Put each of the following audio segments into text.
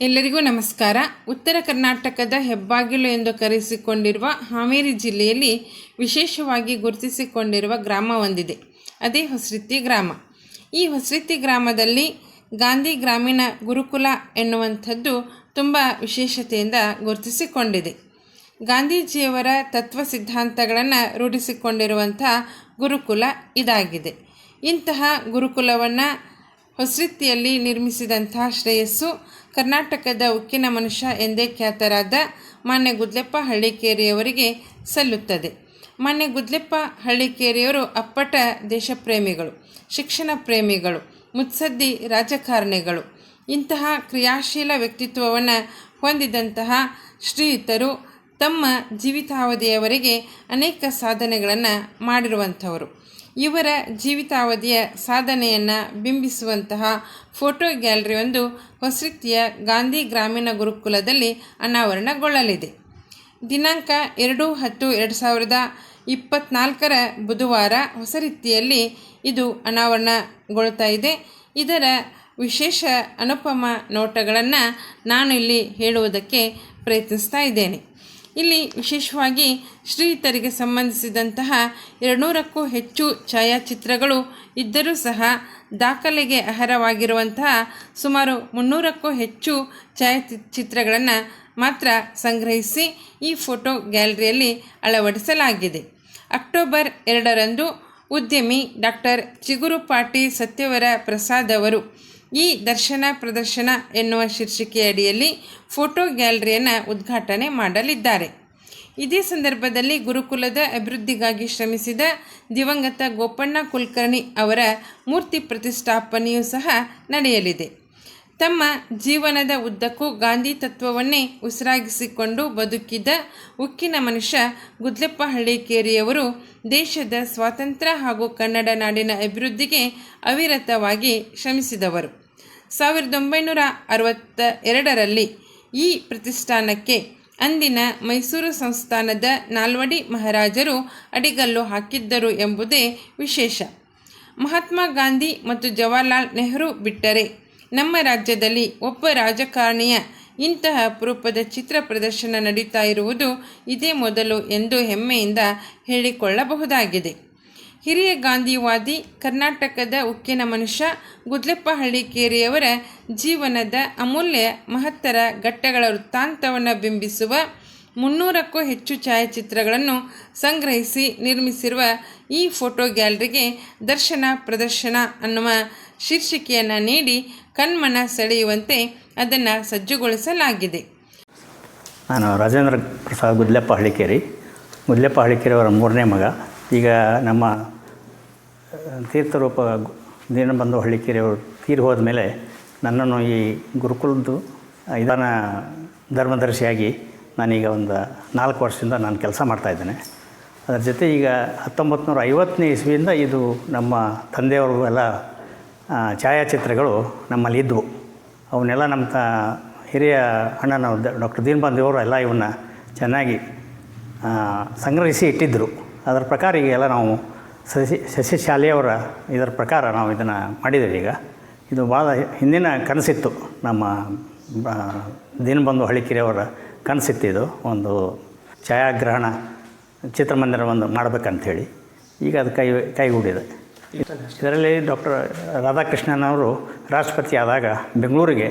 ಎಲ್ಲರಿಗೂ ನಮಸ್ಕಾರ. ಉತ್ತರ ಕರ್ನಾಟಕದ ಹೆಬ್ಬಾಗಿಲು ಎಂದು ಕರೆಸಿಕೊಂಡಿರುವ ಹಾವೇರಿ ಜಿಲ್ಲೆಯಲ್ಲಿ ವಿಶೇಷವಾಗಿ ಗುರುತಿಸಿಕೊಂಡಿರುವ ಗ್ರಾಮ ಒಂದಿದೆ. ಅದೇ ಹೊಸರಿತಿ ಗ್ರಾಮ. ಈ ಹೊಸರಿತಿ ಗ್ರಾಮದಲ್ಲಿ ಗಾಂಧಿ ಗ್ರಾಮೀಣ ಗುರುಕುಲ ಎನ್ನುವಂಥದ್ದು ತುಂಬ ವಿಶೇಷತೆಯಿಂದ ಗುರುತಿಸಿಕೊಂಡಿದೆ. ಗಾಂಧೀಜಿಯವರ ತತ್ವ ಸಿದ್ಧಾಂತಗಳನ್ನು ರೂಢಿಸಿಕೊಂಡಿರುವಂಥ ಗುರುಕುಲ ಇದಾಗಿದೆ. ಇಂತಹ ಗುರುಕುಲವನ್ನು ಹೊಸರಿತಿಯಲ್ಲಿ ನಿರ್ಮಿಸಿದಂತಹ ಶ್ರೇಯಸ್ಸು ಕರ್ನಾಟಕದ ಉಕ್ಕಿನ ಮನುಷ್ಯ ಎಂದೇ ಖ್ಯಾತರಾದ ಮಾನ್ಯ ಗುದ್ಲೆಪ್ಪ ಹಳ್ಳಿಕೇರಿಯವರಿಗೆ ಸಲ್ಲುತ್ತದೆ. ಮಾನ್ಯ ಗುದ್ಲೆಪ್ಪ ಹಳ್ಳಿಕೇರಿಯವರು ಅಪ್ಪಟ ದೇಶಪ್ರೇಮಿಗಳು, ಶಿಕ್ಷಣ ಪ್ರೇಮಿಗಳು, ಮುತ್ಸದ್ದಿ ರಾಜಕಾರಣಿಗಳು. ಇಂತಹ ಕ್ರಿಯಾಶೀಲ ವ್ಯಕ್ತಿತ್ವವನ್ನು ಹೊಂದಿದಂತಹ ಶ್ರೀಯುತರು ತಮ್ಮ ಜೀವಿತಾವಧಿಯವರೆಗೆ ಅನೇಕ ಸಾಧನೆಗಳನ್ನು ಮಾಡಿರುವಂಥವರು. ಇವರ ಜೀವಿತಾವಧಿಯ ಸಾಧನೆಯನ್ನು ಬಿಂಬಿಸುವಂತಹ ಫೋಟೋ ಗ್ಯಾಲರಿ ಒಂದು ರೀತಿಯ ಗಾಂಧಿ ಗ್ರಾಮೀಣ ಗುರುಕುಲದಲ್ಲಿ ಅನಾವರಣಗೊಳ್ಳಲಿದೆ. ದಿನಾಂಕ ಎರಡು ಹತ್ತು ಎರಡು ಸಾವಿರದ ಇಪ್ಪತ್ನಾಲ್ಕರ ಬುಧವಾರ ಹೊಸ ರೀತಿಯಲ್ಲಿ ಇದು ಅನಾವರಣಗೊಳ್ತಾ ಇದೆ. ಇದರ ವಿಶೇಷ ಅನುಪಮ ನೋಟಗಳನ್ನು ನಾನು ಇಲ್ಲಿ ಹೇಳುವುದಕ್ಕೆ ಪ್ರಯತ್ನಿಸ್ತಾ ಇದ್ದೇನೆ. ಇಲ್ಲಿ ವಿಶೇಷವಾಗಿ ಶ್ರೀಯುತರಿಗೆ ಸಂಬಂಧಿಸಿದಂತಹ ಎರಡುನೂರಕ್ಕೂ ಹೆಚ್ಚು ಛಾಯಾಚಿತ್ರಗಳು ಇದ್ದರೂ ಸಹ ದಾಖಲೆಗೆ ಅರ್ಹವಾಗಿರುವಂತಹ ಸುಮಾರು ಮುನ್ನೂರಕ್ಕೂ ಹೆಚ್ಚು ಛಾಯಾಚಿತ್ರಗಳನ್ನು ಮಾತ್ರ ಸಂಗ್ರಹಿಸಿ ಈ ಫೋಟೋ ಗ್ಯಾಲರಿಯಲ್ಲಿ ಅಳವಡಿಸಲಾಗಿದೆ. ಅಕ್ಟೋಬರ್ ಎರಡರಂದು ಉದ್ಯಮಿ ಡಾಕ್ಟರ್ ಚಿಗುರುಪಾಟಿ ಸತ್ಯವರ ಪ್ರಸಾದ್ ಅವರು ಈ ದರ್ಶನ ಪ್ರದರ್ಶನ ಎನ್ನುವ ಶೀರ್ಷಿಕೆಯ ಅಡಿಯಲ್ಲಿ ಫೋಟೋ ಗ್ಯಾಲರಿಯನ್ನು ಉದ್ಘಾಟನೆ ಮಾಡಲಿದ್ದಾರೆ. ಇದೇ ಸಂದರ್ಭದಲ್ಲಿ ಗುರುಕುಲದ ಅಭಿವೃದ್ಧಿಗಾಗಿ ಶ್ರಮಿಸಿದ ದಿವಂಗತ ಗೋಪಣ್ಣ ಕುಲಕರ್ಣಿ ಅವರ ಮೂರ್ತಿ ಪ್ರತಿಷ್ಠಾಪನೆಯೂ ಸಹ ನಡೆಯಲಿದೆ. ತಮ್ಮ ಜೀವನದ ಉದ್ದಕ್ಕೂ ಗಾಂಧಿ ತತ್ವವನ್ನೇ ಉಸಿರಾಗಿಸಿಕೊಂಡು ಬದುಕಿದ ಉಕ್ಕಿನ ಮನುಷ್ಯ ಗುದ್ಲೆಪ್ಪ ಹಳ್ಳಿಕೇರಿಯವರು ದೇಶದ ಸ್ವಾತಂತ್ರ್ಯ ಹಾಗೂ ಕನ್ನಡ ನಾಡಿನ ಅಭಿವೃದ್ಧಿಗೆ ಅವಿರತವಾಗಿ ಶ್ರಮಿಸಿದವರು. ಸಾವಿರದ ಒಂಬೈನೂರ ಅರವತ್ತ ಎರಡರಲ್ಲಿ ಈ ಪ್ರತಿಷ್ಠಾನಕ್ಕೆ ಅಂದಿನ ಮೈಸೂರು ಸಂಸ್ಥಾನದ ನಾಲ್ವಡಿ ಮಹಾರಾಜರು ಅಡಿಗಲ್ಲು ಹಾಕಿದ್ದರು ಎಂಬುದೇ ವಿಶೇಷ. ಮಹಾತ್ಮ ಗಾಂಧಿ ಮತ್ತು ಜವಾಹರ್ಲಾಲ್ ನೆಹರು ಬಿಟ್ಟರೆ ನಮ್ಮ ರಾಜ್ಯದಲ್ಲಿ ಒಬ್ಬ ರಾಜಕಾರಣಿಯ ಇಂತಹ ಅಪರೂಪದ ಚಿತ್ರ ಪ್ರದರ್ಶನ ನಡೀತಾ ಇರುವುದು ಇದೇ ಮೊದಲು ಎಂದು ಹೆಮ್ಮೆಯಿಂದ ಹೇಳಿಕೊಳ್ಳಬಹುದಾಗಿದೆ. ಹಿರಿಯ ಗಾಂಧಿವಾದಿ, ಕರ್ನಾಟಕದ ಉಕ್ಕಿನ ಮನುಷ್ಯ ಗುದ್ಲೆಪ್ಪಹಳ್ಳಿ ಕೇರಿಯವರ ಜೀವನದ ಅಮೂಲ್ಯ ಮಹತ್ತರ ಘಟ್ಟಗಳ ವೃತ್ತಾಂತವನ್ನು ಬಿಂಬಿಸುವ ಮುನ್ನೂರಕ್ಕೂ ಹೆಚ್ಚು ಛಾಯಾಚಿತ್ರಗಳನ್ನು ಸಂಗ್ರಹಿಸಿ ನಿರ್ಮಿಸಿರುವ ಈ ಫೋಟೋ ಗ್ಯಾಲರಿಗೆ ದರ್ಶನ ಪ್ರದರ್ಶನ ಅನ್ನುವ ಶೀರ್ಷಿಕೆಯನ್ನು ನೀಡಿ ಕಣ್ಮನ ಸೆಳೆಯುವಂತೆ ಅದನ್ನು ಸಜ್ಜುಗೊಳಿಸಲಾಗಿದೆ. ನಾನು ರಾಜೇಂದ್ರ ಪ್ರಸಾದ್ ಗುದ್ಲೆಪ್ಪ ಹಳ್ಳಿಕೇರಿ. ಗುದ್ಲೆಪ್ಪ ಹಳ್ಳಿಕೇರಿ ಅವರ ಮೂರನೇ ಮಗ. ಈಗ ನಮ್ಮ ತೀರ್ಥರೂಪ ದೀನಬಂಧು ಹಳ್ಳಿಕೇರಿ ಅವರು ತೀರಿ ಹೋದ ಮೇಲೆ ನನ್ನನ್ನು ಈ ಗುರುಕುಲದ್ದು ಇದನ್ನ ಧರ್ಮದರ್ಶಿಯಾಗಿ ನಾನೀಗ ಒಂದು ನಾಲ್ಕು ವರ್ಷದಿಂದ ನಾನು ಕೆಲಸ ಮಾಡ್ತಾಯಿದ್ದೇನೆ ಅದರ ಜೊತೆ ಈಗ ಹತ್ತೊಂಬತ್ತು ನೂರ ಐವತ್ತನೇ ಇಸ್ವಿಯಿಂದ ಇದು ನಮ್ಮ ತಂದೆಯವರು ಎಲ್ಲ ಛಾಯಾಚಿತ್ರಗಳು ನಮ್ಮಲ್ಲಿ ಇದ್ದವು ಅವನ್ನೆಲ್ಲ ನಮ್ಮ ತ, ಹಿರಿಯ ಅಣ್ಣನ ಡಾಕ್ಟರ್ ದೀನಬಂಧುವರು ಎಲ್ಲ ಇವನ್ನ ಚೆನ್ನಾಗಿ ಸಂಗ್ರಹಿಸಿ ಇಟ್ಟಿದ್ದರು ಅದರ ಪ್ರಕಾರ ಈಗ ಎಲ್ಲ ನಾವು ಸಸಿ ಶಾಲೆಯವರ ಇದರ ಪ್ರಕಾರ ನಾವು ಇದನ್ನು ಮಾಡಿದ್ದೇವೆ ಈಗ. ಇದು ಭಾಳ ಹಿಂದಿನ ಕನಸಿತ್ತು. ನಮ್ಮ ದೀನಬಂಧು ಹಳ್ಳಿಕೆರೆಯವರ ಕನಸಿತ್ತು ಇದು. ಒಂದು ಛಾಯಾಗ್ರಹಣ ಚಿತ್ರಮಂದಿರವನ್ನು ಮಾಡಬೇಕಂಥೇಳಿ ಈಗ ಅದು ಕೈ, ಕೈಗೂಡಿದೆ. ಇದರಲ್ಲಿ ಡಾಕ್ಟರ್ ರಾಧಾಕೃಷ್ಣನ್ ಅವರು ರಾಷ್ಟ್ರಪತಿ ಆದಾಗ ಬೆಂಗಳೂರಿಗೆ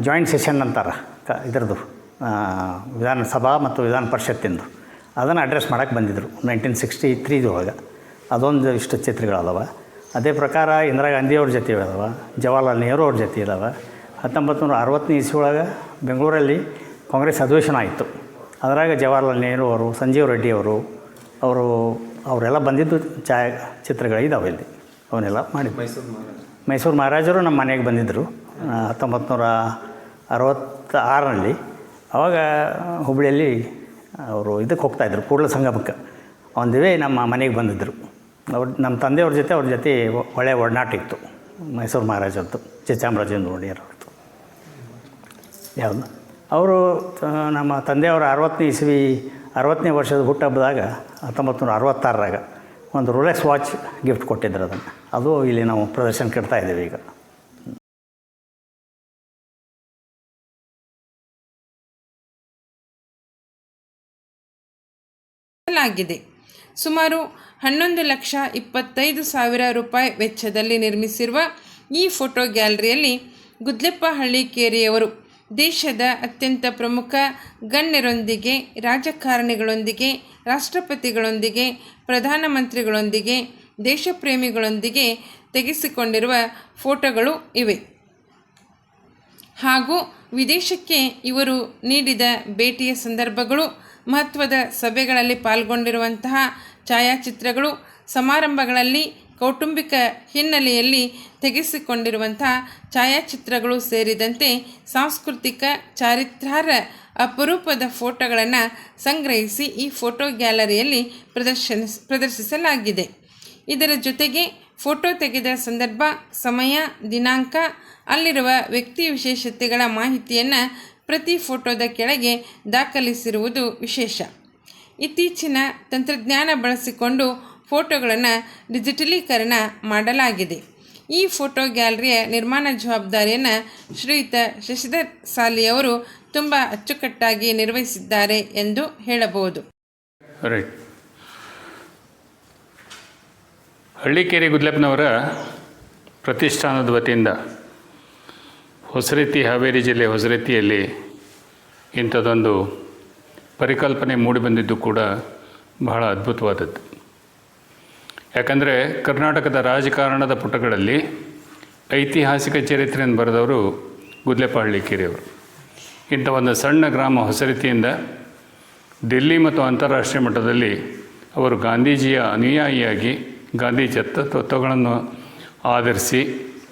ಜಾಯಿಂಟ್ ಸೆಷನ್ ಅಂತಾರೆ, ಕ, ಇದರದ್ದು ವಿಧಾನಸಭಾ ಮತ್ತು ವಿಧಾನ ಪರಿಷತ್ತಿಂದು. ಅದನ್ನು ಅಡ್ರೆಸ್ ಮಾಡೋಕ್ಕೆ ಬಂದಿದ್ದರು ನೈನ್ಟೀನ್ ಸಿಕ್ಸ್ಟಿ ತ್ರೀದೊಳಗೆ ಅದೊಂದು ಇಷ್ಟು ಚಿತ್ರಗಳದಾವೆ. ಅದೇ ಪ್ರಕಾರ ಇಂದಿರಾ ಗಾಂಧಿಯವ್ರ ಜೊತೆ ಇದಾವೆ, ಜವಾಹರ್ಲಾಲ್ ನೆಹರು ಅವ್ರ ಜೊತೆ ಇದಾವೆ. ಹತ್ತೊಂಬತ್ತು ನೂರ ಅರವತ್ತನೇ ಇಸ್ವಿ ಒಳಗೆ ಬೆಂಗಳೂರಲ್ಲಿ ಕಾಂಗ್ರೆಸ್ ಅಧಿವೇಶನ ಆಯಿತು. ಅದರಾಗ ಜವಾಹರ್ಲಾಲ್ ನೆಹರು ಅವರು, ಸಂಜೀವ್ ರೆಡ್ಡಿ ಅವರು ಅವರು ಅವರೆಲ್ಲ ಬಂದಿದ್ದು ಛಾಯಾ ಚಿತ್ರಗಳಿದ್ದಾವೆ ಇಲ್ಲಿ. ಅವನ್ನೆಲ್ಲ ಮಾಡಿ. ಮೈಸೂರು ಮೈಸೂರು ಮಹಾರಾಜರು ನಮ್ಮ ಮನೆಗೆ ಬಂದಿದ್ದರು. ಹತ್ತೊಂಬತ್ತು ನೂರ ಅರವತ್ತ ಆರರಲ್ಲಿ ಅವಾಗ ಹುಬ್ಬಳ್ಳಿಯಲ್ಲಿ ಅವರು ಇದಕ್ಕೆ ಹೋಗ್ತಾಯಿದ್ರು ಕೂಡಲ ಸಂಗಮಕ್ಕೆ. ಒಂದಿವೇ ನಮ್ಮ ಮನೆಗೆ ಬಂದಿದ್ದರು. ಅವ್ರು, ನಮ್ಮ ತಂದೆಯವ್ರ ಜೊತೆ ಅವ್ರ ಜೊತೆ ಒಳ್ಳೆಯ ಒಡನಾಟ ಇತ್ತು ಮೈಸೂರು ಮಹಾರಾಜರದ್ದು, ಚಿಚಾಮರಾಜೇಂದ್ರ ಒಡೆಯರವ್ರದ್ದು. ಯಾವುದು? ಅವರು ನಮ್ಮ ತಂದೆಯವರು ಅರವತ್ತನೇ ಇಸ್ವಿ ಅರವತ್ತನೇ ವರ್ಷದ ಹುಟ್ಟಹಬ್ಬದಾಗ, ಹತ್ತೊಂಬತ್ತು ನೂರ ಅರವತ್ತಾರರಾಗ ಒಂದು ರೋಲೆಕ್ಸ್ ವಾಚ್ ಗಿಫ್ಟ್ ಕೊಟ್ಟಿದ್ದರು ಅದನ್ನು. ಅದು ಇಲ್ಲಿ ನಾವು ಪ್ರದರ್ಶನ ಇಡ್ತಾ ಇದ್ದೇವೆ ಈಗ. ಆಗಿದೆ ಸುಮಾರು ಹನ್ನೊಂದು ಲಕ್ಷ ಇಪ್ಪತ್ತೈದು ಸಾವಿರ ರೂಪಾಯಿ ವೆಚ್ಚದಲ್ಲಿ ನಿರ್ಮಿಸಿರುವ ಈ ಫೋಟೋ ಗ್ಯಾಲರಿಯಲ್ಲಿ ಗುದ್ಲೆಪ್ಪ ಹಳ್ಳಿ ಕೇರಿಯವರು ದೇಶದ ಅತ್ಯಂತ ಪ್ರಮುಖ ಗಣ್ಯರೊಂದಿಗೆ, ರಾಜಕಾರಣಿಗಳೊಂದಿಗೆ, ರಾಷ್ಟ್ರಪತಿಗಳೊಂದಿಗೆ, ಪ್ರಧಾನಮಂತ್ರಿಗಳೊಂದಿಗೆ, ದೇಶಪ್ರೇಮಿಗಳೊಂದಿಗೆ ತೆಗೆಸಿಕೊಂಡಿರುವ ಫೋಟೋಗಳು ಇವೆ. ಹಾಗೂ ವಿದೇಶಕ್ಕೆ ಇವರು ನೀಡಿದ ಭೇಟಿಯ ಸಂದರ್ಭಗಳು, ಮಹತ್ವದ ಸಭೆಗಳಲ್ಲಿ ಪಾಲ್ಗೊಂಡಿರುವಂತಹ ಛಾಯಾಚಿತ್ರಗಳು, ಸಮಾರಂಭಗಳಲ್ಲಿ ಕೌಟುಂಬಿಕ ಹಿನ್ನೆಲೆಯಲ್ಲಿ ತೆಗೆಸಿಕೊಂಡಿರುವಂಥ ಛಾಯಾಚಿತ್ರಗಳು ಸೇರಿದಂತೆ ಸಾಂಸ್ಕೃತಿಕ ಚಾರಿತ್ರಾರ ಅಪರೂಪದ ಫೋಟೋಗಳನ್ನು ಸಂಗ್ರಹಿಸಿ ಈ ಫೋಟೋ ಗ್ಯಾಲರಿಯಲ್ಲಿ ಪ್ರದರ್ಶನ ಪ್ರದರ್ಶಿಸಲಾಗಿದೆ. ಇದರ ಜೊತೆಗೆ ಫೋಟೋ ತೆಗೆದ ಸಂದರ್ಭ, ಸಮಯ, ದಿನಾಂಕ, ಅಲ್ಲಿರುವ ವ್ಯಕ್ತಿ ವಿಶೇಷತೆಗಳ ಮಾಹಿತಿಯನ್ನು ಪ್ರತಿ ಫೋಟೋದ ಕೆಳಗೆ ದಾಖಲಿಸಿರುವುದು ವಿಶೇಷ. ಇತ್ತೀಚಿನ ತಂತ್ರಜ್ಞಾನ ಬಳಸಿಕೊಂಡು ಫೋಟೋಗಳನ್ನು ಡಿಜಿಟಲೀಕರಣ ಮಾಡಲಾಗಿದೆ. ಈ ಫೋಟೋ ಗ್ಯಾಲರಿಯ ನಿರ್ಮಾಣ ಜವಾಬ್ದಾರಿಯನ್ನು ಶ್ರೀಯುತ ಶಶಿಧರ್ ಸಾಲಿಯವರು ತುಂಬ ಅಚ್ಚುಕಟ್ಟಾಗಿ ನಿರ್ವಹಿಸಿದ್ದಾರೆ ಎಂದು ಹೇಳಬಹುದು. ರೈಟ್ ಹಳ್ಳಿಕೇರಿ ಗುದ್ಲಪ್ಪನವರ ಪ್ರತಿಷ್ಠಾನದ ವತಿಯಿಂದ ಹೊಸರೀತಿ ಹಾವೇರಿ ಜಿಲ್ಲೆ ಹೊಸರೀತಿಯಲ್ಲಿ ಇಂಥದ್ದೊಂದು ಪರಿಕಲ್ಪನೆ ಮೂಡಿಬಂದಿದ್ದು ಕೂಡ ಬಹಳ ಅದ್ಭುತವಾದದ್ದು. ಯಾಕಂದರೆ ಕರ್ನಾಟಕದ ರಾಜಕಾರಣದ ಪುಟಗಳಲ್ಲಿ ಐತಿಹಾಸಿಕ ಚರಿತ್ರೆಯನ್ನು ಬರೆದವರು ಗುದ್ಲೆಪಾಳ್ಳಿ ಕಿರಿಯವರು. ಇಂಥ ಒಂದು ಸಣ್ಣ ಗ್ರಾಮ ಹೊಸರಿತಿಯಿಂದ ದಿಲ್ಲಿ ಮತ್ತು ಅಂತಾರಾಷ್ಟ್ರೀಯ ಮಟ್ಟದಲ್ಲಿ ಅವರು ಗಾಂಧೀಜಿಯ ಅನುಯಾಯಿಯಾಗಿ ಗಾಂಧಿ ತತ್ವಗಳನ್ನು ಆಧರಿಸಿ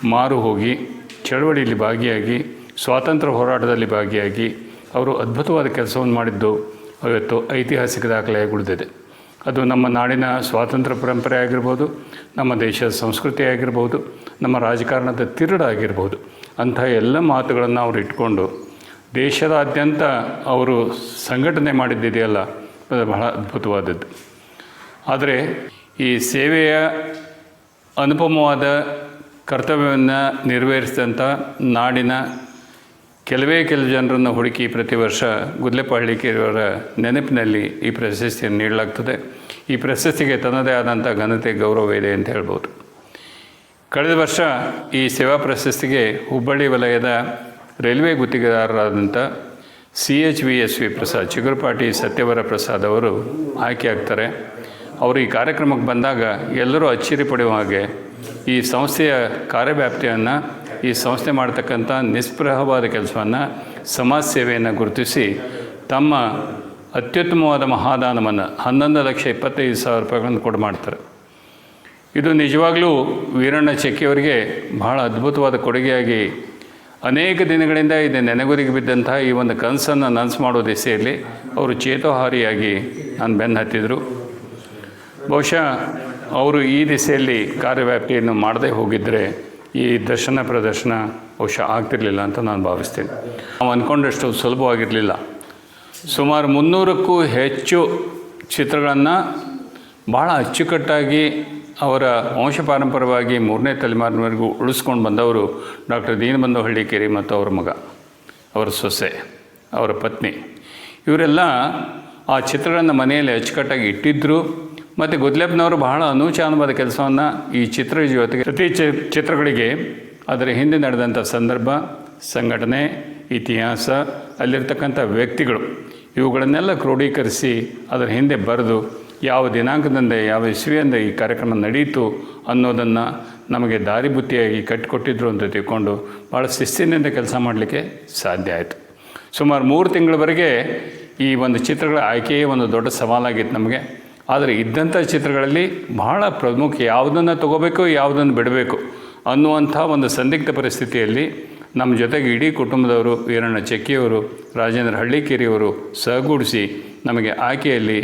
ಮಾರು ಹೋಗಿ, ಚಳವಳಿಯಲ್ಲಿ ಭಾಗಿಯಾಗಿ, ಸ್ವಾತಂತ್ರ್ಯ ಹೋರಾಟದಲ್ಲಿ ಭಾಗಿಯಾಗಿ ಅವರು ಅದ್ಭುತವಾದ ಕೆಲಸವನ್ನು ಮಾಡಿದ್ದು ಇವತ್ತು ಐತಿಹಾಸಿಕ ದಾಖಲೆಯಾಗಿ ಉಳಿದಿದೆ. ಅದು ನಮ್ಮ ನಾಡಿನ ಸ್ವಾತಂತ್ರ್ಯ ಪರಂಪರೆ ಆಗಿರ್ಬೋದು, ನಮ್ಮ ದೇಶದ ಸಂಸ್ಕೃತಿ ಆಗಿರ್ಬೋದು, ನಮ್ಮ ರಾಜಕಾರಣದ ತಿರುಡಾಗಿರ್ಬೋದು ಅಂಥ ಎಲ್ಲ ಮಾತುಗಳನ್ನು ಅವರು ಇಟ್ಕೊಂಡು ದೇಶದಾದ್ಯಂತ ಅವರು ಸಂಘಟನೆ ಮಾಡಿದ್ದಿದೆಯಲ್ಲ, ಅದು ಬಹಳ ಅದ್ಭುತವಾದದ್ದು. ಆದರೆ ಈ ಸೇವೆಯ ಅನುಪಮವಾದ ಕರ್ತವ್ಯವನ್ನು ನೆರವೇರಿಸಿದಂಥ ನಾಡಿನ ಕೆಲವೇ ಕೆಲವು ಜನರನ್ನು ಹುಡುಕಿ ಪ್ರತಿ ವರ್ಷ ಗುದ್ಲೆಪ್ಪ ಹಳ್ಳಿಕೇರಿಯವರ ನೆನಪಿನಲ್ಲಿ ಈ ಪ್ರಶಸ್ತಿಯನ್ನು ನೀಡಲಾಗ್ತದೆ. ಈ ಪ್ರಶಸ್ತಿಗೆ ತನ್ನದೇ ಆದಂಥ ಘನತೆ, ಗೌರವ ಇದೆ ಅಂತ ಹೇಳ್ಬೋದು. ಕಳೆದ ವರ್ಷ ಈ ಸೇವಾ ಪ್ರಶಸ್ತಿಗೆ ಹುಬ್ಬಳ್ಳಿ ವಲಯದ railway ಗುತ್ತಿಗೆದಾರರಾದಂಥ C H V S V Prasad Chigurupati Satyavara Prasad ಅವರು ಆಯ್ಕೆಯಾಗ್ತಾರೆ ಅವರು ಈ ಕಾರ್ಯಕ್ರಮಕ್ಕೆ ಬಂದಾಗ ಎಲ್ಲರೂ ಅಚ್ಚರಿ ಪಡೆಯುವ ಹಾಗೆ ಈ ಸಂಸ್ಥೆಯ ಕಾರ್ಯವ್ಯಾಪ್ತಿಯನ್ನು, ಈ ಸಂಸ್ಥೆ ಮಾಡ್ತಕ್ಕಂಥ ನಿಸ್ಪೃಹವಾದ ಕೆಲಸವನ್ನು ಸಮಾಜ ಸೇವೆಯನ್ನು ಗುರುತಿಸಿ, ತಮ್ಮ ಅತ್ಯುತ್ತಮವಾದ ಮಹಾದಾನವನ್ನು ಹನ್ನೊಂದು ಲಕ್ಷ ಇಪ್ಪತ್ತೈದು ಸಾವಿರ ರೂಪಾಯಿಗಳನ್ನು ಕೊಡು ಮಾಡ್ತಾರೆ. ಇದು ನಿಜವಾಗಲೂ ವೀರಣ್ಣ ಚೆಕ್ಕಿಯವರಿಗೆ ಬಹಳ ಅದ್ಭುತವಾದ ಕೊಡುಗೆಯಾಗಿ ಅನೇಕ ದಿನಗಳಿಂದ ಇದು ನೆನೆಗುರಿಗೆ ಬಿದ್ದಂತಹ ಈ ಒಂದು ಕನಸನ್ನು ನನಸು ಮಾಡೋ ದಿಸೆಯಲ್ಲಿ ಅವರು ಚೇತೋಹಾರಿಯಾಗಿ ನಾನು ಬೆನ್ನು ಹತ್ತಿದರು. ಬಹುಶಃ ಅವರು ಈ ದಿಸೆಯಲ್ಲಿ ಕಾರ್ಯವ್ಯಾಪ್ತಿಯನ್ನು ಮಾಡದೇ ಹೋಗಿದ್ದರೆ ಈ ದರ್ಶನ ಪ್ರದರ್ಶನ ಬಹುಶಃ ಆಗ್ತಿರಲಿಲ್ಲ ಅಂತ ನಾನು ಭಾವಿಸ್ತೀನಿ. ನಾವು ಅಂದ್ಕೊಂಡಷ್ಟು ಸುಲಭವಾಗಿರಲಿಲ್ಲ. ಸುಮಾರು ಮುನ್ನೂರಕ್ಕೂ ಹೆಚ್ಚು ಚಿತ್ರಗಳನ್ನು ಭಾಳ ಅಚ್ಚುಕಟ್ಟಾಗಿ ಅವರ ವಂಶಪಾರಂಪರವಾಗಿ ಮೂರನೇ ತಲೆಮಾರಿನವರೆಗೂ ಉಳಿಸ್ಕೊಂಡು ಬಂದವರು ಡಾಕ್ಟರ್ ದೀನಬಂಧು ಹಳ್ಳಿಕೇರಿ ಮತ್ತು ಅವರ ಮಗ, ಅವರ ಸೊಸೆ, ಅವರ ಪತ್ನಿ. ಇವರೆಲ್ಲ ಆ ಚಿತ್ರಗಳನ್ನು ಮನೆಯಲ್ಲಿ ಅಚ್ಚುಕಟ್ಟಾಗಿ ಇಟ್ಟಿದ್ದರು ಮತ್ತು ಗುದ್ಲೆಪ್ಪನವರು ಬಹಳ ಅನೂಚಾನವಾದ ಕೆಲಸವನ್ನು ಈ ಚಿತ್ರ ಜೊತೆಗೆ ಪ್ರತಿ ಚಿತ್ರಗಳಿಗೆ ಅದರ ಹಿಂದೆ ನಡೆದಂಥ ಸಂದರ್ಭ, ಸಂಘಟನೆ, ಇತಿಹಾಸ ಅಲ್ಲಿರ್ತಕ್ಕಂಥ ವ್ಯಕ್ತಿಗಳು, ಇವುಗಳನ್ನೆಲ್ಲ ಕ್ರೋಢೀಕರಿಸಿ ಅದರ ಹಿಂದೆ ಬರೆದು ಯಾವ ದಿನಾಂಕದಿಂದ, ಯಾವ ಇಸ್ವಿಯಿಂದ ಈ ಕಾರ್ಯಕ್ರಮ ನಡೆಯಿತು ಅನ್ನೋದನ್ನು ನಮಗೆ ದಾರಿಬುತ್ತಿಯಾಗಿ ಕಟ್ಟಿಕೊಟ್ಟಿದ್ರು ಅಂತ ತಿಳ್ಕೊಂಡು ಭಾಳ ಶಿಸ್ತಿನಿಂದ ಕೆಲಸ ಮಾಡಲಿಕ್ಕೆ ಸಾಧ್ಯ ಆಯಿತು. ಸುಮಾರು ಮೂರು ತಿಂಗಳವರೆಗೆ ಈ ಒಂದು ಚಿತ್ರಗಳ ಆಯ್ಕೆಯೇ ಒಂದು ದೊಡ್ಡ ಸವಾಲಾಗಿತ್ತು ನಮಗೆ. ಆದರೆ ಇದ್ದಂಥ ಚಿತ್ರಗಳಲ್ಲಿ ಬಹಳ ಪ್ರಮುಖ ಯಾವುದನ್ನು ತಗೋಬೇಕು, ಯಾವುದನ್ನು ಬಿಡಬೇಕು ಅನ್ನುವಂಥ ಒಂದು ಸಂದಿಗ್ಧ ಪರಿಸ್ಥಿತಿಯಲ್ಲಿ ನಮ್ಮ ಜೊತೆಗೆ ಇಡೀ ಕುಟುಂಬದವರು, ವೀರಣ್ಣ ಚೆಕ್ಕಿಯವರು, ರಾಜೇಂದ್ರ ಹಳ್ಳಿಕೇರಿಯವರು ಸಹಗೂಡಿಸಿ ನಮಗೆ ಆಯ್ಕೆಯಲ್ಲಿ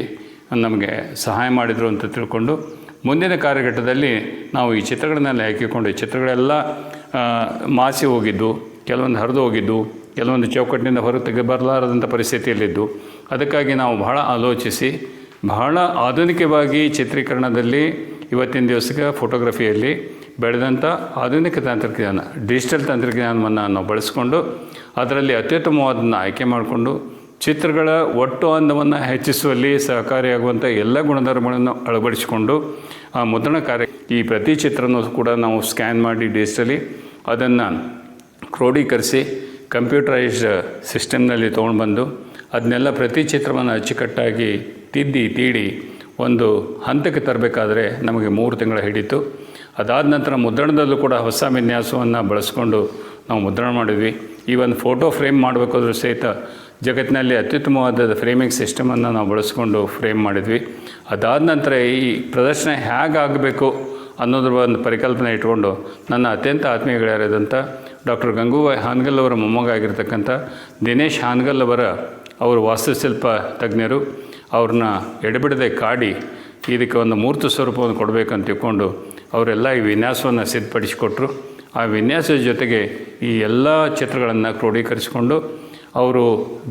ನಮಗೆ ಸಹಾಯ ಮಾಡಿದರು ಅಂತ ತಿಳ್ಕೊಂಡು ಮುಂದಿನ ಕಾರ್ಯಘಟ್ಟದಲ್ಲಿ ನಾವು ಈ ಚಿತ್ರಗಳನ್ನೆಲ್ಲ ಹಾಕಿಕೊಂಡು, ಈ ಚಿತ್ರಗಳೆಲ್ಲ ಮಾಸಿ ಹೋಗಿದ್ದು, ಕೆಲವೊಂದು ಹರಿದು ಹೋಗಿದ್ದು, ಕೆಲವೊಂದು ಚೌಕಟ್ಟಿನಿಂದ ಹೊರಗೆ ತೆಗೆ ಬರಲಾರದಂಥ ಪರಿಸ್ಥಿತಿಯಲ್ಲಿದ್ದು, ಅದಕ್ಕಾಗಿ ನಾವು ಬಹಳ ಆಲೋಚಿಸಿ ಬಹಳ ಆಧುನಿಕವಾಗಿ ಚಿತ್ರೀಕರಣದಲ್ಲಿ ಇವತ್ತಿನ ದಿವಸಕ್ಕೆ ಫೋಟೋಗ್ರಫಿಯಲ್ಲಿ ಬೆಳೆದಂಥ ಆಧುನಿಕ ತಂತ್ರಜ್ಞಾನ, ಡಿಜಿಟಲ್ ತಂತ್ರಜ್ಞಾನವನ್ನು ನಾವು ಬಳಸಿಕೊಂಡು ಅದರಲ್ಲಿ ಅತ್ಯುತ್ತಮವಾದನ್ನು ಆಯ್ಕೆ ಮಾಡಿಕೊಂಡು ಚಿತ್ರಗಳ ಒಟ್ಟು ಅಂದವನ್ನು ಹೆಚ್ಚಿಸುವಲ್ಲಿ ಸಹಕಾರಿಯಾಗುವಂಥ ಎಲ್ಲ ಗುಣಧರ್ಮಗಳನ್ನು ಅಳವಡಿಸಿಕೊಂಡು ಆ ಮುದ್ರಣ ಕಾರ್ಯ, ಈ ಪ್ರತಿ ಚಿತ್ರನೂ ಕೂಡ ನಾವು ಸ್ಕ್ಯಾನ್ ಮಾಡಿ ಡಿಜಿಟಲಿ ಅದನ್ನು ಕ್ರೋಢೀಕರಿಸಿ ಕಂಪ್ಯೂಟರೈಸ್ಡ್ ಸಿಸ್ಟಮ್ನಲ್ಲಿ ತೊಗೊಂಡು ಬಂದು ಅದನ್ನೆಲ್ಲ ಪ್ರತಿ ಚಿತ್ರವನ್ನು ಅಚ್ಚುಕಟ್ಟಾಗಿ ತಿದ್ದಿ ತೀಡಿ ಒಂದು ಹಂತಕ್ಕೆ ತರಬೇಕಾದ್ರೆ ನಮಗೆ ಮೂರು ತಿಂಗಳ ಹಿಡಿತು ಅದಾದ ನಂತರ ಮುದ್ರಣದಲ್ಲೂ ಕೂಡ ಹೊಸ ವಿನ್ಯಾಸವನ್ನು ಬಳಸ್ಕೊಂಡು ನಾವು ಮುದ್ರಣ ಮಾಡಿದ್ವಿ. ಈ ಒಂದು ಫೋಟೋ ಫ್ರೇಮ್ ಮಾಡಬೇಕಾದ್ರೂ ಸಹಿತ ಜಗತ್ತಿನಲ್ಲಿ ಅತ್ಯುತ್ತಮವಾದ ಫ್ರೇಮಿಂಗ್ ಸಿಸ್ಟಮನ್ನು ನಾವು ಬಳಸ್ಕೊಂಡು ಫ್ರೇಮ್ ಮಾಡಿದ್ವಿ. ಅದಾದ ನಂತರ ಈ ಪ್ರದರ್ಶನ ಹೇಗಾಗಬೇಕು ಅನ್ನೋದ್ರ ಒಂದು ಪರಿಕಲ್ಪನೆ ಇಟ್ಕೊಂಡು ನನ್ನ ಅತ್ಯಂತ ಆತ್ಮೀಯಗಳಾದಂಥ ಡಾಕ್ಟರ್ ಗಂಗೂಬಾಯಿ ಹಾನ್ಗಲ್ ಅವರ ಮೊಮ್ಮಗ ಆಗಿರ್ತಕ್ಕಂಥ ದಿನೇಶ್ ಹಾನ್ಗಲ್ ಅವರ ಅವರು ವಾಸ್ತುಶಿಲ್ಪ ತಜ್ಞರು. ಅವ್ರನ್ನ ಎಡೆಬಿಡದೆ ಕಾಡಿ ಇದಕ್ಕೆ ಒಂದು ಮೂರ್ತ ಸ್ವರೂಪವನ್ನು ಕೊಡಬೇಕಂತ ತಿಳ್ಕೊಂಡು ಅವರೆಲ್ಲ ಈ ವಿನ್ಯಾಸವನ್ನು ಸಿದ್ಧಪಡಿಸಿಕೊಟ್ರು. ಆ ವಿನ್ಯಾಸದ ಜೊತೆಗೆ ಈ ಎಲ್ಲ ಚಿತ್ರಗಳನ್ನು ಕ್ರೋಢೀಕರಿಸಿಕೊಂಡು ಅವರು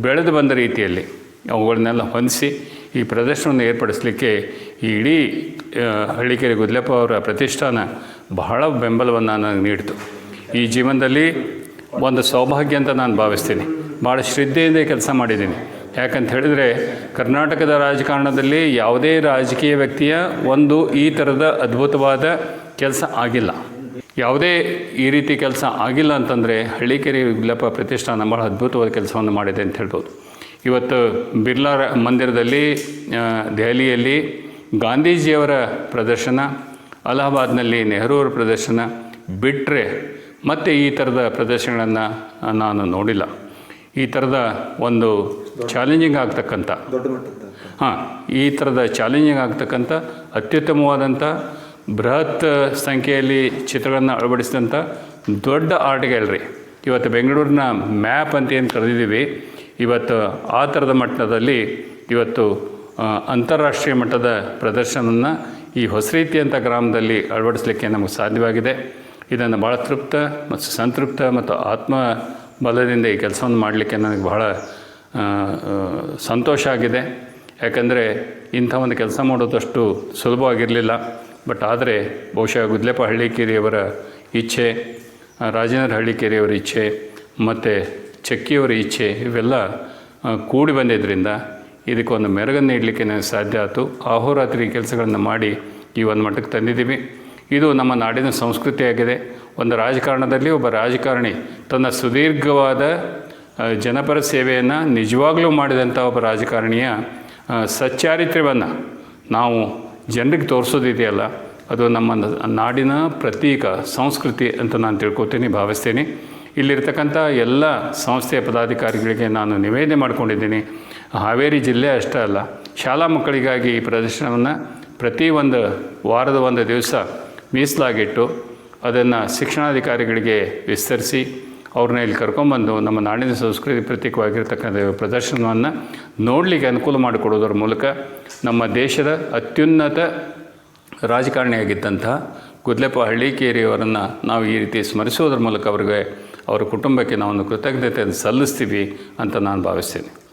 ಬೆಳೆದು ಬಂದ ರೀತಿಯಲ್ಲಿ ಅವುಗಳನ್ನೆಲ್ಲ ಹೊಂದಿಸಿ ಈ ಪ್ರದರ್ಶನವನ್ನು ಏರ್ಪಡಿಸಲಿಕ್ಕೆ ಈ ಇಡೀ ಹಳ್ಳಿಕೆರೆ ಗುದ್ಲೆಪ್ಪ ಅವರ ಪ್ರತಿಷ್ಠಾನ ಬಹಳ ಬೆಂಬಲವನ್ನು ನನಗೆ ನೀಡಿತು. ಈ ಜೀವನದಲ್ಲಿ ಒಂದು ಸೌಭಾಗ್ಯ ಅಂತ ನಾನು ಭಾವಿಸ್ತೀನಿ. ಭಾಳ ಶ್ರದ್ಧೆಯಿಂದ ಕೆಲಸ ಮಾಡಿದ್ದೀನಿ. ಯಾಕಂತ ಹೇಳಿದರೆ ಕರ್ನಾಟಕದ ರಾಜಕಾರಣದಲ್ಲಿ ಯಾವುದೇ ರಾಜಕೀಯ ವ್ಯಕ್ತಿಯ ಒಂದು ಈ ಥರದ ಅದ್ಭುತವಾದ ಕೆಲಸ ಆಗಿಲ್ಲ. ಯಾವುದೇ ಈ ರೀತಿ ಕೆಲಸ ಆಗಿಲ್ಲ ಅಂತಂದರೆ ಹಳ್ಳಿಕೆರೆ ಗುಲ್ಲಪ್ಪ ಪ್ರತಿಷ್ಠಾನ ಭಾಳ ಅದ್ಭುತವಾದ ಕೆಲಸವನ್ನು ಮಾಡಿದೆ ಅಂತ ಹೇಳ್ಬೋದು. ಇವತ್ತು ಬಿರ್ಲಾ ಮಂದಿರದಲ್ಲಿ ದೆಹಲಿಯಲ್ಲಿ ಗಾಂಧೀಜಿಯವರ ಪ್ರದರ್ಶನ, ಅಲಹಾಬಾದ್ನಲ್ಲಿ ನೆಹರು ಅವರ ಪ್ರದರ್ಶನ ಬಿಟ್ಟರೆ ಮತ್ತೆ ಈ ಥರದ ಪ್ರದರ್ಶನಗಳನ್ನು ನಾನು ನೋಡಿಲ್ಲ. ಈ ಥರದ ಒಂದು ಚಾಲೆಂಜಿಂಗ್ ಆಗ್ತಕ್ಕಂಥ. ಹಾಂ ಈ ಥರದ ಚಾಲೆಂಜಿಂಗ್ ಆಗ್ತಕ್ಕಂಥ ಅತ್ಯುತ್ತಮವಾದಂಥ ಬೃಹತ್ ಸಂಖ್ಯೆಯಲ್ಲಿ ಚಿತ್ರಗಳನ್ನು ಅಳವಡಿಸಿದಂಥ ದೊಡ್ಡ ಆರ್ಟ್ ಗ್ಯಾಲರಿ ಇವತ್ತು ಬೆಂಗಳೂರಿನ ಮ್ಯಾಪ್ ಅಂತ ಏನು ಕರೆದಿದ್ದೀವಿ ಇವತ್ತು ಆ ಥರದ ಮಟ್ಟದಲ್ಲಿ ಇವತ್ತು ಅಂತಾರಾಷ್ಟ್ರೀಯ ಮಟ್ಟದ ಪ್ರದರ್ಶನವನ್ನು ಈ ಹೊಸರೀತಿ ಅಂತ ಗ್ರಾಮದಲ್ಲಿ ಅಳವಡಿಸಲಿಕ್ಕೆ ನಮಗೆ ಸಾಧ್ಯವಾಗಿದೆ. ಇದನ್ನು ಭಾಳ ತೃಪ್ತ ಮತ್ತು ಸಂತೃಪ್ತ ಮತ್ತು ಆತ್ಮ ಬಲದಿಂದ ಈ ಕೆಲಸವನ್ನು ಮಾಡಲಿಕ್ಕೆ ನನಗೆ ಬಹಳ ಸಂತೋಷ ಆಗಿದೆ. ಯಾಕಂದರೆ ಇಂಥ ಒಂದು ಕೆಲಸ ಮಾಡೋದಷ್ಟು ಸುಲಭವಾಗಿರಲಿಲ್ಲ. ಬಟ್ ಆದರೆ ಬಹುಶಃ ಗುದ್ಲೆಪ್ಪ ಹಳ್ಳಿಕೇರಿಯವರ ಇಚ್ಛೆ ರಾಜೇಂದ್ರ ಹಳ್ಳಿಕೇರಿಯವರ ಇಚ್ಛೆ, ಮತ್ತು ಚಕ್ಕಿಯವರ ಇಚ್ಛೆ ಇವೆಲ್ಲ ಕೂಡಿ ಬಂದಿದ್ದರಿಂದ ಇದಕ್ಕೊಂದು ಮೆರಗನ್ನು ನೀಡಲಿಕ್ಕೆ ನನಗೆ ಸಾಧ್ಯ ಆಯಿತು ಆಹೋರಾತ್ರಿ ಕೆಲಸಗಳನ್ನು ಮಾಡಿ ಈ ಒಂದು ಮಟ್ಟಕ್ಕೆ ತಂದಿದ್ದೀವಿ. ಇದು ನಮ್ಮ ನಾಡಿನ ಸಂಸ್ಕೃತಿಯಾಗಿದೆ. ಒಂದು ರಾಜಕಾರಣದಲ್ಲಿ ಒಬ್ಬ ರಾಜಕಾರಣಿ ತನ್ನ ಸುದೀರ್ಘವಾದ ಜನಪರ ಸೇವೆಯನ್ನು ನಿಜವಾಗಲೂ ಮಾಡಿದಂಥ ಒಬ್ಬ ರಾಜಕಾರಣಿಯ ಸಚ್ಚಾರಿತ್ರ್ಯವನ್ನು ನಾವು ಜನರಿಗೆ ತೋರಿಸೋದಿದೆಯಲ್ಲ, ಅದು ನಮ್ಮ ನಾಡಿನ ಪ್ರತೀಕ ಸಂಸ್ಕೃತಿ ಅಂತ ನಾನು ತಿಳ್ಕೊತೀನಿ, ಭಾವಿಸ್ತೀನಿ. ಇಲ್ಲಿರ್ತಕ್ಕಂಥ ಎಲ್ಲ ಸಂಸ್ಥೆಯ ಪದಾಧಿಕಾರಿಗಳಿಗೆ ನಾನು ನಿವೇದನೆ ಮಾಡಿಕೊಂಡಿದ್ದೀನಿ. ಹಾವೇರಿ ಜಿಲ್ಲೆ ಅಷ್ಟೇ ಅಲ್ಲ, ಶಾಲಾ ಮಕ್ಕಳಿಗಾಗಿ ಈ ಪ್ರದರ್ಶನವನ್ನು ಪ್ರತಿ ಒಂದು ವಾರದ ಒಂದು ದಿವಸ ಮೀಸಲಾಗಿಟ್ಟು ಅದನ್ನು ಶಿಕ್ಷಣಾಧಿಕಾರಿಗಳಿಗೆ ವಿಸ್ತರಿಸಿ ಅವ್ರನ್ನ ಇಲ್ಲಿ ಕರ್ಕೊಂಬಂದು ನಮ್ಮ ನಾಡಿನ ಸಂಸ್ಕೃತಿ ಪ್ರತೀಕವಾಗಿರ್ತಕ್ಕಂಥ ಪ್ರದರ್ಶನವನ್ನು ನೋಡಲಿಕ್ಕೆ ಅನುಕೂಲ ಮಾಡಿಕೊಡೋದ್ರ ಮೂಲಕ ನಮ್ಮ ದೇಶದ ಅತ್ಯುನ್ನತ ರಾಜಕಾರಣಿಯಾಗಿದ್ದಂತಹ ಗುದ್ಲೆಪ್ಪ ಹಳ್ಳಿಕೇರಿಯವರನ್ನು ನಾವು ಈ ರೀತಿ ಸ್ಮರಿಸೋದ್ರ ಮೂಲಕ ಅವರಿಗೆ, ಅವರ ಕುಟುಂಬಕ್ಕೆ ನಾವೊಂದು ಕೃತಜ್ಞತೆಯನ್ನು ಸಲ್ಲಿಸ್ತೀವಿ ಅಂತ ನಾನು ಭಾವಿಸ್ತೀನಿ.